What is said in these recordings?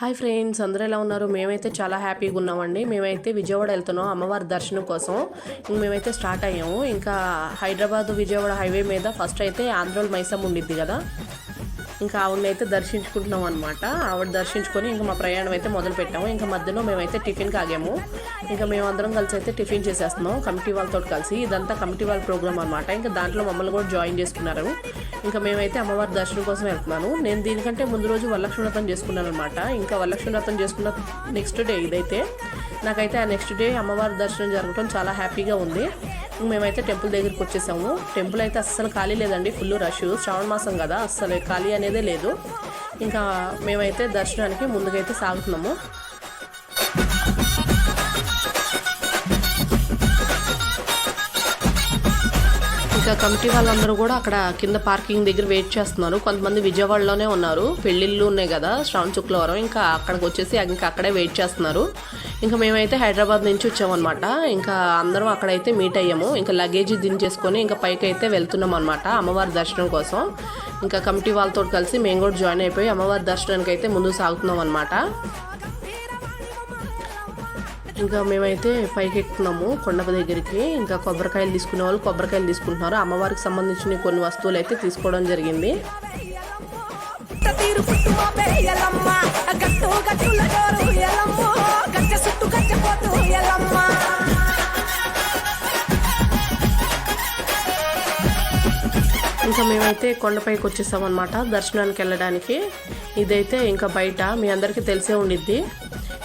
Hi friends అందరూ ఎలా ఉన్నారు? మేమైతే చాలా హ్యాపీగా ఉన్నామండి. మేమైతే విజయవాడ వెళ్తున్నాం అమ్మవారి దర్శనం కోసం. ఇంక మేమైతే స్టార్ట్ అయ్యాము. ఇంకా హైదరాబాద్ విజయవాడ హైవే మీద ఫస్ట్ అయితే ఆంధ్రోల్ మైసమ్ ఉండిద్ది కదా. ఇంకా ఆవిడని అయితే దర్శించుకుంటున్నాం అనమాట ఆవిడ దర్శించుకొని ఇంకా మా ప్రయాణం అయితే మొదలు పెట్టాము. ఇంకా మధ్యలో మేమైతే టిఫిన్కి ఆగాము ఇంకా మేమందరం కలిసి అయితే టిఫిన్ చేసేస్తున్నాం. కమిటీ వాళ్ళతో కలిసి ఇదంతా కమిటీ వాళ్ళ ప్రోగ్రామ్ అనమాట ఇంకా దాంట్లో మమ్మల్ని కూడా జాయిన్ చేసుకున్నారు. ఇంకా మేమైతే అమ్మవారి దర్శనం కోసం వెళ్తున్నాను నేను దీనికంటే ముందు రోజు వరలక్ష్మి వ్రతం చేసుకున్నాను అనమాట ఇంకా వరలక్ష్మి వ్రతం చేసుకున్న నెక్స్ట్ డే ఇదైతే. నాకైతే ఆ నెక్స్ట్ డే అమ్మవారి దర్శనం జరగడం చాలా హ్యాపీగా ఉంది. మేమైతే టెంపుల్ దగ్గరికి వచ్చేసాము. టెంపుల్ అయితే అస్సలు ఖాళీ లేదండి ఫుల్ రష్. శ్రావణ మాసం కదా అస్సలు ఖాళీ అనేదే లేదు. ఇంకా మేమైతే దర్శనానికి ముందుకైతే సాగుతున్నాము. ఇంకా కమిటీ వాళ్ళందరూ కూడా అక్కడ కింద పార్కింగ్ దగ్గర వెయిట్ చేస్తున్నారు. కొంతమంది విజయవాడలోనే ఉన్నారు. పెళ్ళిళ్ళు ఉన్నాయి కదా శ్రావణ శుక్రవారం ఇంకా అక్కడికి వచ్చేసి ఇంకా అక్కడే వెయిట్ చేస్తున్నారు. ఇంకా మేమైతే హైదరాబాద్ నుంచి వచ్చామన్నమాట. ఇంకా అందరం అక్కడైతే మీట్ అయ్యాము. ఇంకా లగేజ్ దించేసుకొని ఇంకా పైకి అయితే వెళ్తున్నాం అనమాట అమ్మవారి దర్శనం కోసం. ఇంకా కమిటీ వాళ్ళతో కలిసి మేము కూడా జాయిన్ అయిపోయి అమ్మవారి దర్శనానికి అయితే ముందుకు సాగుతున్నాం అనమాట ఇంకా మేమైతే పైకి ఎక్కుతున్నాము కొండప దగ్గరికి. ఇంకా కొబ్బరికాయలు తీసుకునే వాళ్ళు కొబ్బరికాయలు తీసుకుంటున్నారు. అమ్మవారికి సంబంధించిన కొన్ని వస్తువులు అయితే తీసుకోవడం జరిగింది. ఇంకా మేమైతే కొండపైకి వచ్చేసాం అనమాట దర్శనానికి వెళ్ళడానికి. ఇదైతే ఇంకా బయట మీ అందరికీ తెలిసే ఉండిద్ది.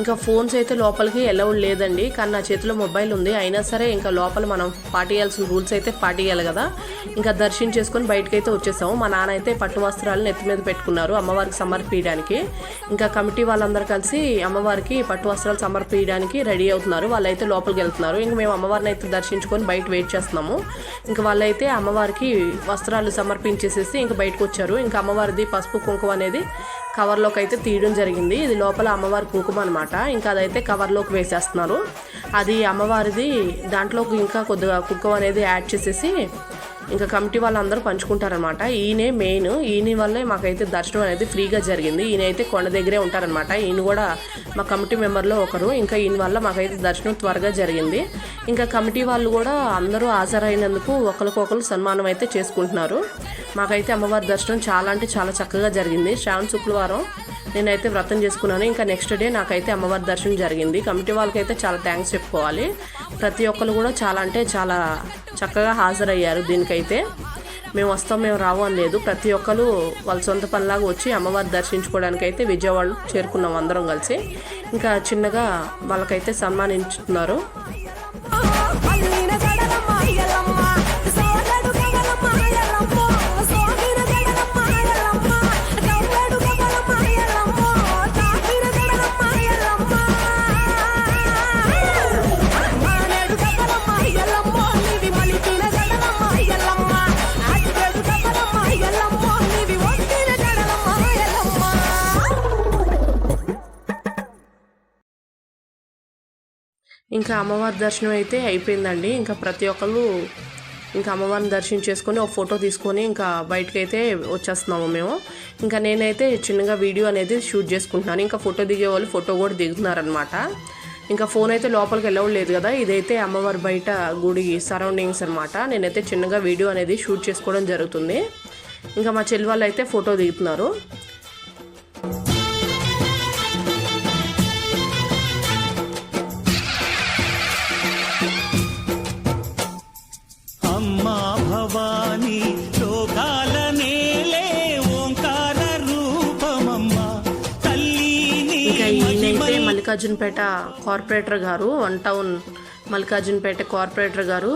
ఇంకా ఫోన్స్ అయితే లోపలికి ఎలౌడ్ లేదండి. కానీ నా చేతిలో మొబైల్ ఉంది. అయినా సరే ఇంకా లోపల మనం పాటియాల్సిన రూల్స్ అయితే పాటియాలి కదా. ఇంకా దర్శనం చేసుకొని బయటకు అయితే వచ్చేసాము. మా నాన్న అయితే పట్టు వస్త్రాలు నెత్తి మీద పెట్టుకున్నారు అమ్మవారికి సమర్పించడానికి. ఇంకా కమిటీ వాళ్ళందరూ కలిసి అమ్మవారికి పట్టు వస్త్రాలు సమర్పించడానికి రెడీ అవుతున్నారు. వాళ్ళైతే లోపలికి వెళ్తున్నారు. ఇంకా మేము అమ్మవారిని అయితే దర్శించుకొని బయట వెయిట్ చేస్తున్నాము. ఇంకా వాళ్ళైతే అమ్మవారికి వస్త్రాలు సమర్పించేసేసి ఇంకా బయటకు వచ్చారు. ఇంకా అమ్మవారిది పసుపు కుంకుమ అనేది కవర్లోకి అయితే తీయడం జరిగింది. ఇది లోపల అమ్మవారి కుంకుమ అనమాట ఇంకా అదైతే కవర్లోకి వేసేస్తున్నారు. అది అమ్మవారిది దాంట్లోకి ఇంకా కొద్దిగా కుంకుమ అనేది యాడ్ చేసేసి ఇంకా కమిటీ వాళ్ళందరూ పంచుకుంటారనమాట ఈయనే మెయిన్ ఈయన వల్లే మాకైతే దర్శనం అనేది ఫ్రీగా జరిగింది. ఈయన అయితే కొండ దగ్గరే ఉంటారనమాట ఈయన కూడా మా కమిటీ మెంబర్లో ఒకరు. ఇంకా ఈయన వల్ల మాకైతే దర్శనం త్వరగా జరిగింది. ఇంకా కమిటీ వాళ్ళు కూడా అందరూ హాజరైనందుకు ఒకరికొకరు సన్మానం అయితే చేసుకుంటున్నారు. మాకైతే అమ్మవారి దర్శనం చాలా అంటే చాలా చక్కగా జరిగింది. శ్రావణ శుక్రవారం నేనైతే వ్రతం చేసుకున్నాను. ఇంకా నెక్స్ట్ డే నాకైతే అమ్మవారి దర్శనం జరిగింది. కమిటీ వాళ్ళకైతే చాలా థ్యాంక్స్ చెప్పుకోవాలి. ప్రతి ఒక్కరు కూడా చాలా అంటే చాలా చక్కగా హాజరయ్యారు దీనికైతే. మేము వస్తాం మేము రావు అని లేదు. ప్రతి ఒక్కరు వాళ్ళ సొంత పనిలాగా వచ్చి అమ్మవారి దర్శించుకోవడానికి అయితే విజయవాడ చేరుకున్నాం అందరం కలిసి. ఇంకా చిన్నగా వాళ్ళకైతే సన్మానించుతున్నారు. ఇంకా అమ్మవారి దర్శనం అయితే అయిపోయిందండి. ఇంకా ప్రతి ఒక్కరు ఇంకా అమ్మవారిని దర్శించేసుకొని ఒక ఫోటో తీసుకొని ఇంకా బయటకు అయితే వచ్చేస్తున్నాము మేము. ఇంకా నేనైతే చిన్నగా వీడియో అనేది షూట్ చేసుకుంటున్నాను. ఇంకా ఫోటో దిగే వాళ్ళు ఫోటో కూడా దిగుతున్నారనమాట ఇంకా ఫోన్ అయితే లోపలికి వెళ్ళలేదు కదా. ఇదైతే అమ్మవారి బయట గుడి సరౌండింగ్స్ అనమాట నేనైతే చిన్నగా వీడియో అనేది షూట్ చేసుకోవడం జరుగుతుంది. ఇంకా మా చెల్లి వాళ్ళు అయితే ఫోటో దిగుతున్నారు. Mallikarjunapeta corporator garu one town Mallikarjunapeta corporator garu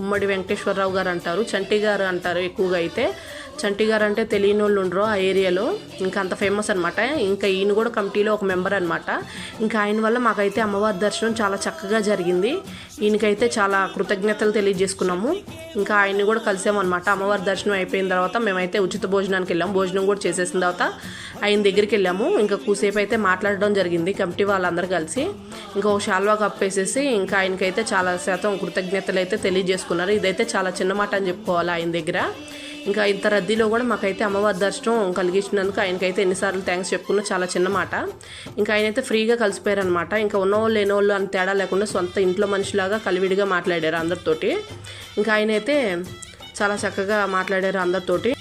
Ummadi Venkateswararao గారు అంటారు. చంటి గారు అంటారు ఎక్కువగా అయితే. చంటి గారు అంటే తెలియని వాళ్ళు ఉండరు ఆ ఏరియాలో. ఇంకా అంత ఫేమస్ అనమాట ఇంకా ఈయన కూడా కమిటీలో ఒక మెంబర్ అనమాట ఇంకా ఆయన వల్ల మాకైతే అమ్మవారి దర్శనం చాలా చక్కగా జరిగింది. ఈయనకైతే చాలా కృతజ్ఞతలు తెలియజేసుకున్నాము. ఇంకా ఆయన్ని కూడా కలిసామన్నమాట. అమ్మవారి దర్శనం అయిపోయిన తర్వాత మేమైతే ఉచిత భోజనానికి వెళ్ళాము. భోజనం కూడా చేసేసిన తర్వాత ఆయన దగ్గరికి వెళ్ళాము. ఇంకా కూసేపు అయితే మాట్లాడడం జరిగింది కమిటీ వాళ్ళందరూ కలిసి. ఇంకా ఒక శాల్వా కప్పేసేసి ఇంకా ఆయనకైతే చాలా శాతం కృతజ్ఞతలు అయితే తెలియజేసుకున్నారు. ఇదైతే చాలా చిన్న మాట అని చెప్పుకోవాలి ఆయన దగ్గర. ఇంకా ఇంత రద్దీలో కూడా మాకైతే అమ్మవారి దర్శనం కలిగించినందుకు ఆయనకైతే ఎన్నిసార్లు థ్యాంక్స్ చెప్పుకున్నా చాలా చిన్న మాట. ఇంకా ఆయనైతే ఫ్రీగా కలిసిపోయారనమాట ఇంకా ఉన్నవాళ్ళు లేనివాళ్ళు అని తేడా లేకుండా సొంత ఇంట్లో మనిషిలాగా కలివిడిగా మాట్లాడారు అందరితోటి. ఇంకా ఆయనైతే చాలా చక్కగా మాట్లాడారు అందరితోటి.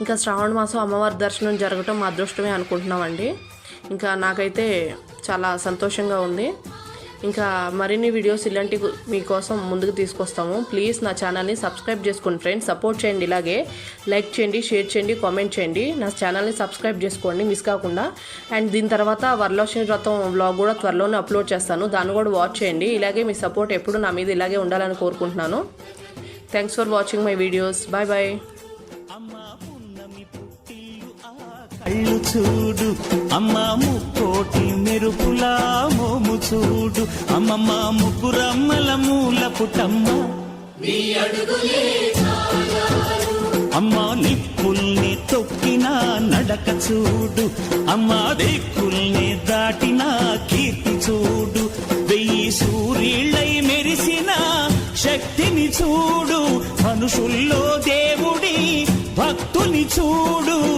ఇంకా శ్రావణ మాసం అమ్మవారి దర్శనం జరగటం మా అదృష్టమే అనుకుంటున్నామండి. ఇంకా నాకైతే చాలా సంతోషంగా ఉంది. ఇంకా మరిన్ని వీడియోస్ ఇలాంటి మీకోసం ముందుకు తీసుకొస్తాము. ప్లీజ్ నా ఛానల్ని సబ్స్క్రైబ్ చేసుకోండి ఫ్రెండ్స్ సపోర్ట్ చేయండి ఇలాగే. లైక్ చేయండి షేర్ చేయండి కామెంట్ చేయండి. నా ఛానల్ని సబ్స్క్రైబ్ చేసుకోండి మిస్ కాకుండా. అండ్ దీని తర్వాత వరలక్ష్మి వ్రతం వ్లాగ్ కూడా త్వరలోనే అప్లోడ్ చేస్తాను. దాన్ని కూడా వాచ్ చేయండి. ఇలాగే మీ సపోర్ట్ ఎప్పుడు నా మీద ఇలాగే ఉండాలని కోరుకుంటున్నాను. Thanks for watching my videos bye bye చూడు. అమ్మా ముక్కోటి మెరుపులా మోము చూడు. అమ్మమ్మ ముగ్గురమ్మల మూల పుటమ్మ అమ్మ నిప్పుల్ని తొక్కిన నడక చూడు. అమ్మ దిక్కుల్ని దాటిన కీర్తి చూడు. వెయ్యి సూర్యుళ్ళై మెరిసిన శక్తిని చూడు. మనుషుల్లో దేవుడి భక్తుని చూడు.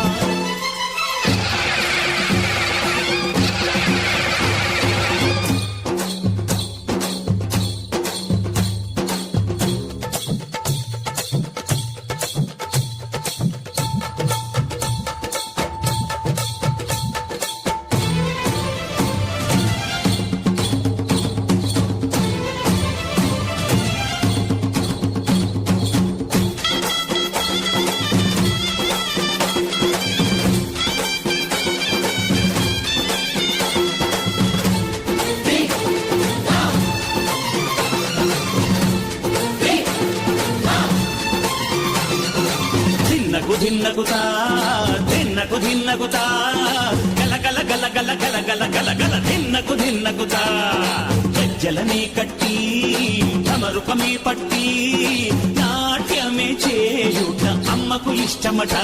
ధిన్నకుతా ధిన్నకు ధిన్నకుతా గల గల గల గల గల గల గల గల ధిన్నకు ధిన్నకుతా గజ్జలనే కట్టి తమరుపమే పట్టి. నాట్యమే చేయుట అమ్మకు ఇష్టమట.